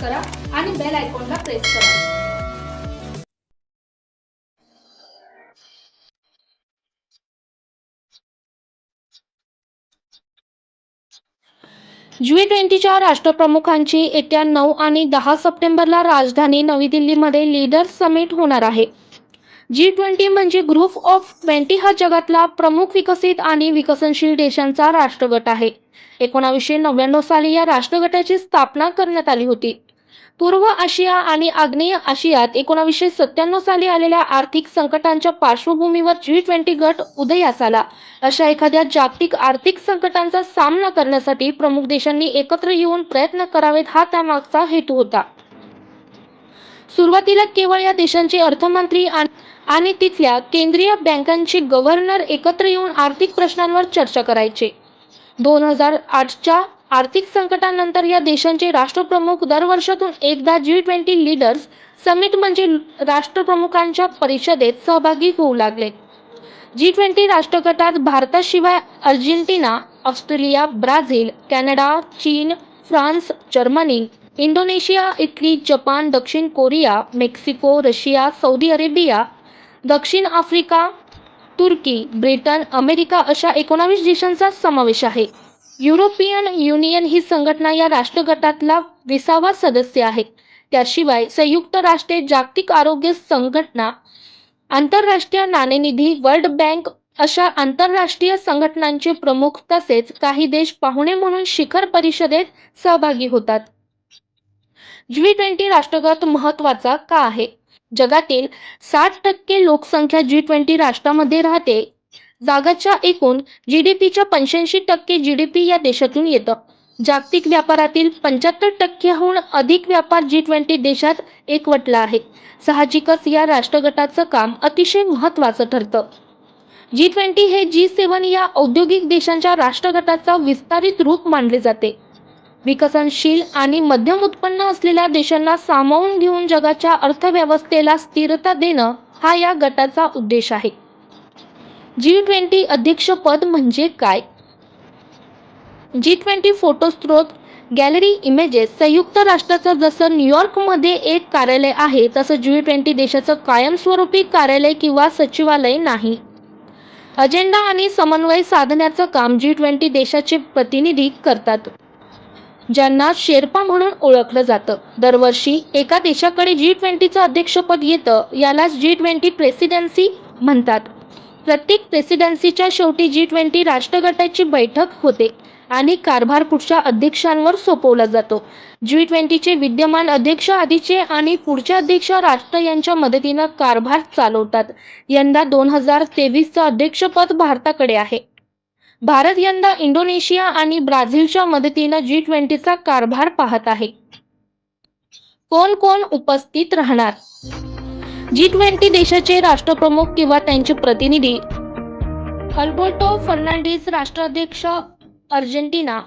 करा आणि बेल आयकॉनला प्रेस करा. जी ट्वेंटीच्या राष्ट्रप्रमुखांची येत्या नऊ आणि दहा सप्टेंबरला राजधानी नवी दिल्लीमध्ये लीडर्स समिट होणार आहे. जी ट्वेंटी म्हणजे ग्रुप ऑफ ट्वेंटी हा जगातला प्रमुख विकसित आणि विकसनशील देशांचा राष्ट्रगट आहे. एकोणावीसशे नव्याण्णव साली या राष्ट्रगटाची स्थापना करण्यात आली होती. पूर्व आशिया आणि आग्नेय आशियात एकोणावीसशे सत्त्याण्णव साली आलेल्या आर्थिक संकटांच्या पार्श्वभूमीवर जी ट्वेंटी गट उदयास आला. अशा एखाद्या जागतिक आर्थिक संकटांचा सामना करण्यासाठी प्रमुख देशांनी एकत्र येऊन प्रयत्न करावेत हा त्यामागचा हेतू होता. सुरुवातीला केवळ या देशांचे अर्थमंत्री आणि आणि तिथल्या केंद्रीय बँकांचे गव्हर्नर एकत्र येऊन आर्थिक प्रश्नांवर चर्चा करायचे. दोन हजार आठच्या आर्थिक संकटानंतर या देशांचे राष्ट्रप्रमुख दरवर्षातून एकदा जी ट्वेंटी लीडर्स समिट म्हणजे राष्ट्रप्रमुखांच्या परिषदेत सहभागी होऊ लागले. जी ट्वेंटी राष्ट्रगटात भारताशिवाय अर्जेंटिना ऑस्ट्रेलिया ब्राझील कॅनडा चीन France Germany Indonesia Italy Japan दक्षिण Korea Mexico Russia Saudi Arabia दक्षिण आफ्रिका तुर्की ब्रिटन अमेरिका अशा एकोणावीस देशांचा समावेश आहे. युरोपियन युनियन ही संघटना या राष्ट्रगटातला विसावा सदस्य आहे. त्याशिवाय संयुक्त राष्ट्रे जागतिक आरोग्य संघटना आंतरराष्ट्रीय नाणेनिधी वर्ल्ड बँक अशा आंतरराष्ट्रीय संघटनांचे प्रमुख तसेच काही देश पाहुणे म्हणून शिखर परिषदेत सहभागी होतात. जी ट्वेंटी राष्ट्रगट महत्त्वाचा का आहे? जगातील साठ टक्के लोकसंख्या जी ट्वेंटी राष्ट्रामध्ये राहते. जागाच्या एकूण जी डी पीच्या पंच्याऐंशी टक्के जी डी पी या देशातून येतं. जागतिक व्यापारातील पंच्याहत्तर टक्क्याहून अधिक व्यापार जी ट्वेंटी देशात एकवटला आहे. साहजिकच या राष्ट्रगटाचं काम अतिशय महत्त्वाचं ठरतं. जी ट्वेंटी हे जी सेवन या औद्योगिक देशांच्या राष्ट्रगटाचा विस्तारित रूप मानले जाते. विकसनशील आणि मध्यम उत्पन्न असलेल्या देशांना सामावून घेऊन जगाच्या अर्थव्यवस्थेला स्थिरता देणं हा या गटाचा उद्देश आहे. जी ट्वेंटी अध्यक्षपद म्हणजे काय? जी ट्वेंटी फोटो स्त्रोत गॅलरी इमेजेस संयुक्त राष्ट्राचं जसं न्यूयॉर्कमध्ये एक कार्यालय आहे तसं जी ट्वेंटी देशाचं कायमस्वरूपी कार्यालय किंवा सचिवालय नाही. अजेंडा आणि समन्वय साधण्याचं काम जी ट्वेंटी देशाचे प्रतिनिधी करतात. ज्यांना शेर्पा म्हणून ओळखलं जातं. दरवर्षी एका देशाकडे जी ट्वेंटीचं अध्यक्षपद येतं यालाच जी ट्वेंटी प्रेसिडेन्सी म्हणतात. प्रत्येक प्रेसिडेन्सीच्या शेवटी जी ट्वेंटी राष्ट्रगटाची बैठक होते आणि कारभार पुढच्या अध्यक्षांवर सोपवला जातो. जी ट्वेंटीचे विद्यमान अध्यक्ष आधीचे आणि पुढचे अध्यक्ष राष्ट्र यांच्या मदतीनं कारभार चालवतात. यंदा दोन हजार तेवीसचं अध्यक्षपद भारताकडे आहे. भारत यंदा इंडोनेशिया आणि ब्राझीलच्या मदतीनं जी ट्वेंटीचा कारभार पाहत आहे. कोण कोण उपस्थित राहणार? जी ट्वेंटी देशाचे राष्ट्रप्रमुख किंवा त्यांचे प्रतिनिधी? अल्बर्टो फर्नांडिस राष्ट्राध्यक्ष अर्जेंटिना.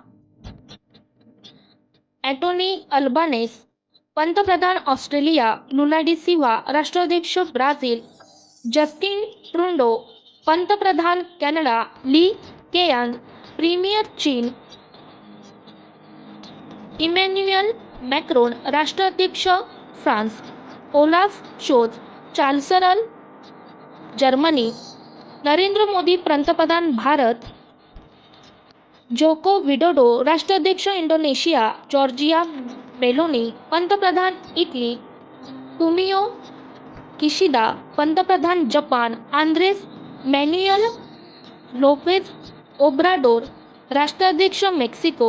अँटोनी अल्बानेस पंतप्रधान ऑस्ट्रेलिया लुला सिवा राष्ट्राध्यक्ष ब्राझील. जस्टिन ट्रुंडो पंतप्रधान कॅनडा ली केयांग प्रीमियर चीन इमॅन्युएल मॅक्रोन राष्ट्राध्यक्ष फ्रान्स ओलाफ शोज चान्सलर जर्मनी नरेंद्र मोदी पंतप्रधान भारत जोको विडोडो राष्ट्राध्यक्ष इंडोनेशिया जॉर्जिया मेलोनी पंतप्रधान इटली टुमियो किशिदा पंतप्रधान Japan Andres Manuel Lopez Obrador, राष्ट्राध्यक्ष मेक्सिको,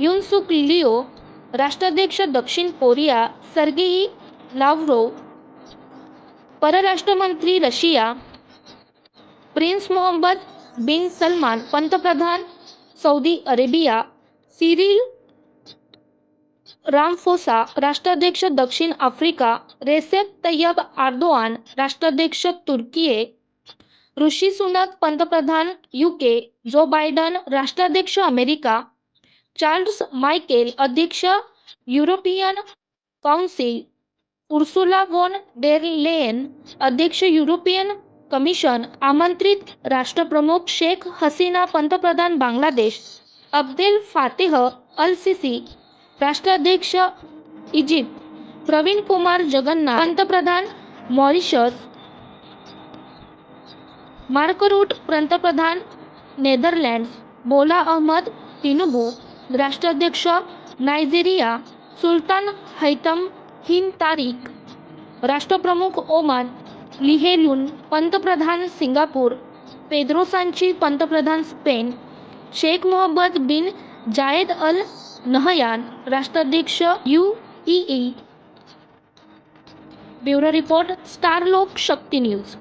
युनसुक लिओ, राष्ट्राध्यक्ष दक्षिण कोरिया, सर्गेई लाव्हरोव, परराष्ट्रमंत्री Russia, prince Mohammed bin Salman, पंतप्रधान सौदी अरेबिया, सिरिल रामफोसा, राष्ट्राध्यक्ष दक्षिण आफ्रिका, रेसेप तय्यब आर्दोआन, राष्ट्राध्यक्ष तुर्कीये ऋषी सुनक पंतप्रधान युके जो बायडन राष्ट्राध्यक्ष अमेरिका, चार्ल्स मायकेल अध्यक्ष European Council Ursula von der Leyen अध्यक्ष युरोपियन कमिशन, आमंत्रित राष्ट्रप्रमुख शेख हसीना, पंतप्रधान Bangladesh, Abdel Fattah al Sisi राष्ट्राध्यक्ष इजिप्त, प्रवीण कुमार जगन्नाथ, पंतप्रधान मॉरिशस मार्क रूट पंतप्रधान नेदरलँड्स बोला अहमद तिनुबू राष्ट्राध्यक्ष नायजेरिया सुलतान हैतम हिन तारिक राष्ट्रप्रमुख ओमान लिहेलून पंतप्रधान सिंगापूर पेद्रोसांची पंतप्रधान Spain Sheikh Mohamed bin Zayed al Nahyan राष्ट्राध्यक्ष U A E. Bureau report Star Lok Shakti news.